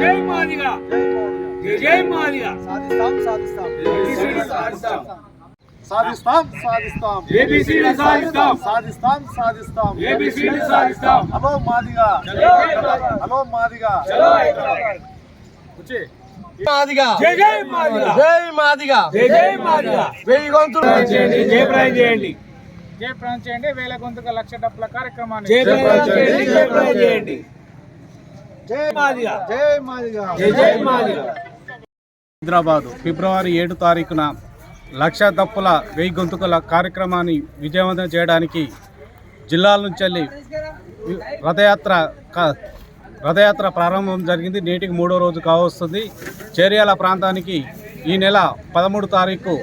జై మాదిగా జై జై మాదిగా సాధిస్తాం. సాధిస్తాం. సాధిస్తాం సాధిస్తాం. సాధిస్తాం ఏబిసిడి సాధిస్తాం. సాధిస్తాం సాధిస్తాం. ఏబిసిడి సాధిస్తాం. హలో మాదిగా. హలో మాదిగా. జై జై మాదిగా జై మాదిగా జై జై మాదిగా వెయ్యి గొంతులు. చేయండి జై ప్రయాణం చేయండి. చేయండి వేల గొంతుక లక్ష డబ్బుల కార్యక్రమాన్ని చేయండి జై మాదిగా జై మాదిగా జై జై మాదిగా హైదరాబాద్ ఫిబ్రవరి ఏడు తారీఖున లక్ష దప్పుల వెయ్యి గొంతుకల కార్యక్రమాన్ని విజయవంతం చేయడానికి జిల్లాల నుంచి వెళ్ళి రథయాత్ర క- రథయాత్ర ప్రారంభం జరిగింది. నేటికి మూడో రోజు కావస్తుంది. చేర్యాల ప్రాంతానికి ఈ నెల పదమూడు తారీఖు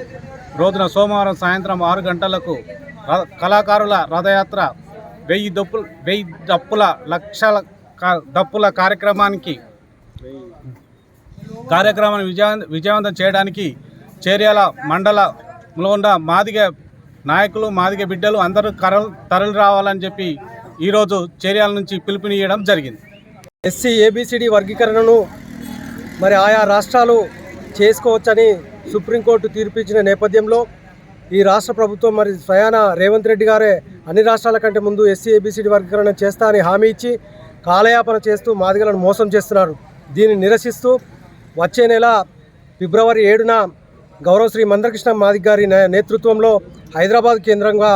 రోజున సోమవారం సాయంత్రం ఆరు గంటలకు కళాకారుల రథయాత్ర వెయ్యి దప్పు వెయ్యి దప్పుల లక్షల క- దప్పుల కార్యక్రమానికి కార్యక్రమాన్ని విజయ విజయవంతం చేయడానికి చేర్యాల మండలంలో ఉన్న మాదిగ నాయకులు మాదిగ బిడ్డలు అందరూ కరల్ తరలి రావాలని చెప్పి ఈరోజు చేర్యాల నుంచి పిలుపునియడం జరిగింది. ఎస్సీ ఏబిసిడి వర్గీకరణను మరి ఆయా రాష్ట్రాలు చేసుకోవచ్చని సుప్రీంకోర్టు తీర్పు ఇచ్చిన నేపథ్యంలో ఈ రాష్ట్ర ప్రభుత్వం మరి స్వయాన రేవంత్ రెడ్డి గారే అన్ని రాష్ట్రాల కంటే ముందు ఎస్సీ ఏబిసిడి వర్గీకరణ చేస్తా అని హామీ ఇచ్చి కాలయాపన చేస్తూ మాదిగలను మోసం చేస్తున్నారు. దీన్ని నిరసిస్తూ వచ్చే నెల ఫిబ్రవరి ఏడున గౌరవ శ్రీ మందకృష్ణ మాదిగ్ గారి నేతృత్వంలో హైదరాబాద్ కేంద్రంగా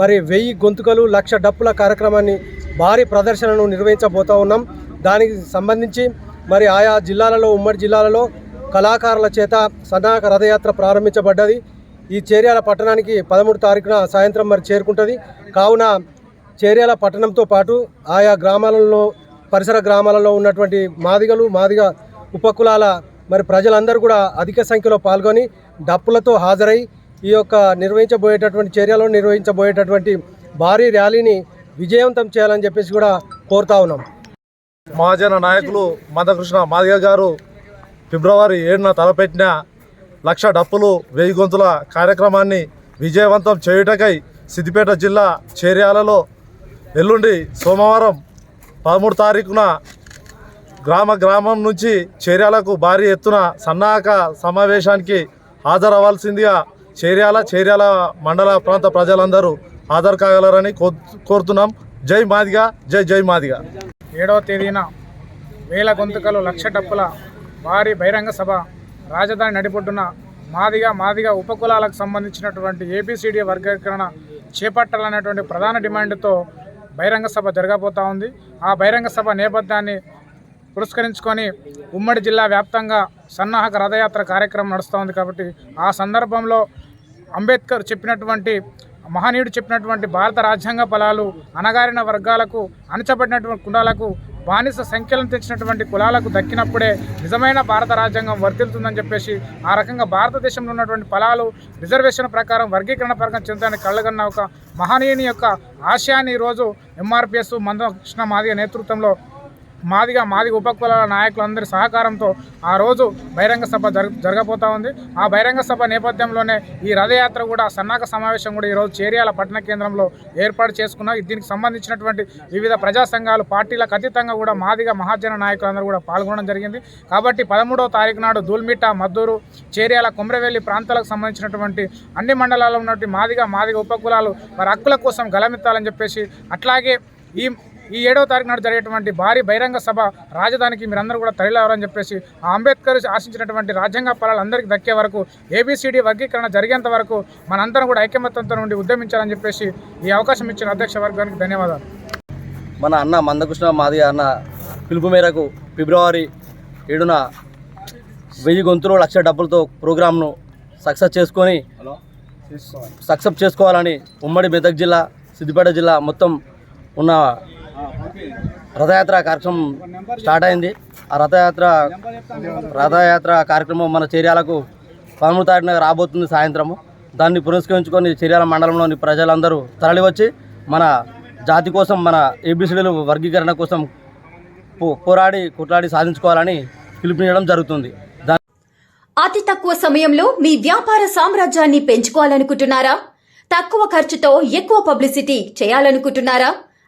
మరి వెయ్యి గొంతుకలు లక్ష డప్పుల కార్యక్రమాన్ని భారీ ప్రదర్శనను నిర్వహించబోతా ఉన్నాం. దానికి సంబంధించి మరి ఆయా జిల్లాలలో ఉమ్మడి జిల్లాలలో కళాకారుల చేత సన్నాహక రథయాత్ర ప్రారంభించబడ్డది. ఈ చేర్యాల పట్టణానికి పదమూడు తారీఖున సాయంత్రం మరి చేరుకుంటుంది. కావున చేర్యాల పట్టణంతో పాటు ఆయా గ్రామాలలో పరిసర గ్రామాలలో ఉన్నటువంటి మాదిగలు మాదిగ ఉపకులాల మరి ప్రజలందరూ కూడా అధిక సంఖ్యలో పాల్గొని డప్పులతో హాజరై ఈ యొక్క నిర్వహించబోయేటటువంటి చర్యలో నిర్వహించబోయేటటువంటి భారీ ర్యాలీని విజయవంతం చేయాలని చెప్పేసి కూడా కోరుతా ఉన్నాం. మహాజన నాయకులు మందకృష్ణ మాదిగ గారు ఫిబ్రవరి ఏడున తలపెట్టిన లక్ష డప్పులు వెయ్యి గొంతుల కార్యక్రమాన్ని విజయవంతం చేయుటకై సిద్దిపేట జిల్లా చేర్యాలలో ఎల్లుండి సోమవారం పదమూడు తారీఖున గ్రామ గ్రామం నుంచి చేర్యాలకు భారీ ఎత్తున సన్నాహక సమావేశానికి హాజరవ్వాల్సిందిగా చేర్యాల చేర్యాల మండల ప్రాంత ప్రజలందరూ హాజరు కాగలరని కో కోరుతున్నాం. జై మాదిగా జై జై మాదిగా. ఏడవ తేదీన వేల గొంతుకలు లక్ష డప్పుల భారీ బహిరంగ సభ రాజధాని నడిపొడ్డున మాదిగా మాదిగా ఉపకులాలకు సంబంధించినటువంటి ఏపీసీడీ వర్గీకరణ చేపట్టాలనేటువంటి ప్రధాన డిమాండ్తో బహిరంగ సభ జరగబోతా ఉంది. ఆ బహిరంగ సభ నేపథ్యాన్ని పురస్కరించుకొని ఉమ్మడి జిల్లా వ్యాప్తంగా సన్నాహక రథయాత్ర కార్యక్రమం నడుస్తూ ఉంది కాబట్టి ఆ సందర్భంలో అంబేద్కర్ చెప్పినటువంటి మహనీయుడు చెప్పినటువంటి భారత రాజ్యాంగ ఫలాలు అణగారిన వర్గాలకు అణచబడినటువంటి కులాలకు బానిస సంఖ్యలను తెచ్చినటువంటి కులాలకు దక్కినప్పుడే నిజమైన భారత రాజ్యాంగం వర్తిల్తుందని చెప్పేసి ఆ రకంగా భారతదేశంలో ఉన్నటువంటి ఫలాలు రిజర్వేషన్ ప్రకారం వర్గీకరణ ప్రకారం చెందడానికి కళ్ళగన్న ఒక మహనీయుని యొక్క ఆశయాన్ని ఈరోజు ఎంఆర్పిఎస్ మందకృష్ణ మాదిగ నేతృత్వంలో మాదిగా మాదిగ ఉపకులాల నాయకులందరి సహకారంతో ఆ రోజు బహిరంగ సభ జరగ జరగబోతా ఉంది. ఆ బహిరంగ సభ నేపథ్యంలోనే ఈ రథయాత్ర కూడా సన్నాహక సమావేశం కూడా ఈరోజు చేర్యాల పట్టణ కేంద్రంలో ఏర్పాటు చేసుకున్నారు దీనికి సంబంధించినటువంటి వివిధ ప్రజా సంఘాలు పార్టీలకు అతీతంగా కూడా మాదిగ మహాజన నాయకులందరూ కూడా పాల్గొనడం జరిగింది. కాబట్టి పదమూడవ తారీఖు నాడు దూల్మిట్ట మద్దూరు చేర్యాల కొమ్రవెల్లి ప్రాంతాలకు సంబంధించినటువంటి అన్ని మండలాల్లో ఉన్నటువంటి మాదిగ మాదిగ ఉపకులాలు వారి హక్కుల కోసం గలమెత్తాలని చెప్పేసి అట్లాగే ఈ ఈ ఏడవ తారీఖు నాడు జరిగేటువంటి భారీ బహిరంగ సభ రాజధానికి మీరందరూ కూడా తరలివరని చెప్పేసి ఆ అంబేద్కర్ ఆశించినటువంటి రాజ్యాంగ ఫలాలు అందరికీ దక్కే వరకు ఏబిసిడి వర్గీకరణ జరిగేంత వరకు మనందరం కూడా ఐకమత్యంతో నుండి ఉద్యమించాలని చెప్పేసి ఈ అవకాశం ఇచ్చిన అధ్యక్ష వర్గానికి ధన్యవాదాలు. మన అన్న మందకృష్ణ మాది అన్న పిలుపు మేరకు ఫిబ్రవరి ఏడున వెయ్యి గొంతులు లక్ష డబ్బులతో ప్రోగ్రామ్ను సక్సెస్ చేసుకొని సక్సెస్ చేసుకోవాలని ఉమ్మడి మెదక్ జిల్లా సిద్దిపేట జిల్లా మొత్తం ఉన్న రథయాత్ర కార్యక్రమం స్టార్ట్ అయింది. ఆ రథయాత్ర రథయాత్ర కార్యక్రమం మన చర్యాలకు పదమూడు తారీఖున రాబోతుంది సాయంత్రము. దాన్ని పురస్కరించుకొని చర్యాల మండలంలోని ప్రజలందరూ తరలివచ్చి మన జాతి కోసం మన ఏబిసిడీలు వర్గీకరణ కోసం పో పోరాడి కొట్లాడి సాధించుకోవాలని పిలుపునియడం జరుగుతుంది. దా అతి తక్కువ సమయంలో మీ వ్యాపార సామ్రాజ్యాన్ని పెంచుకోవాలనుకుంటున్నారా? తక్కువ ఖర్చుతో ఎక్కువ పబ్లిసిటీ చేయాలనుకుంటున్నారా?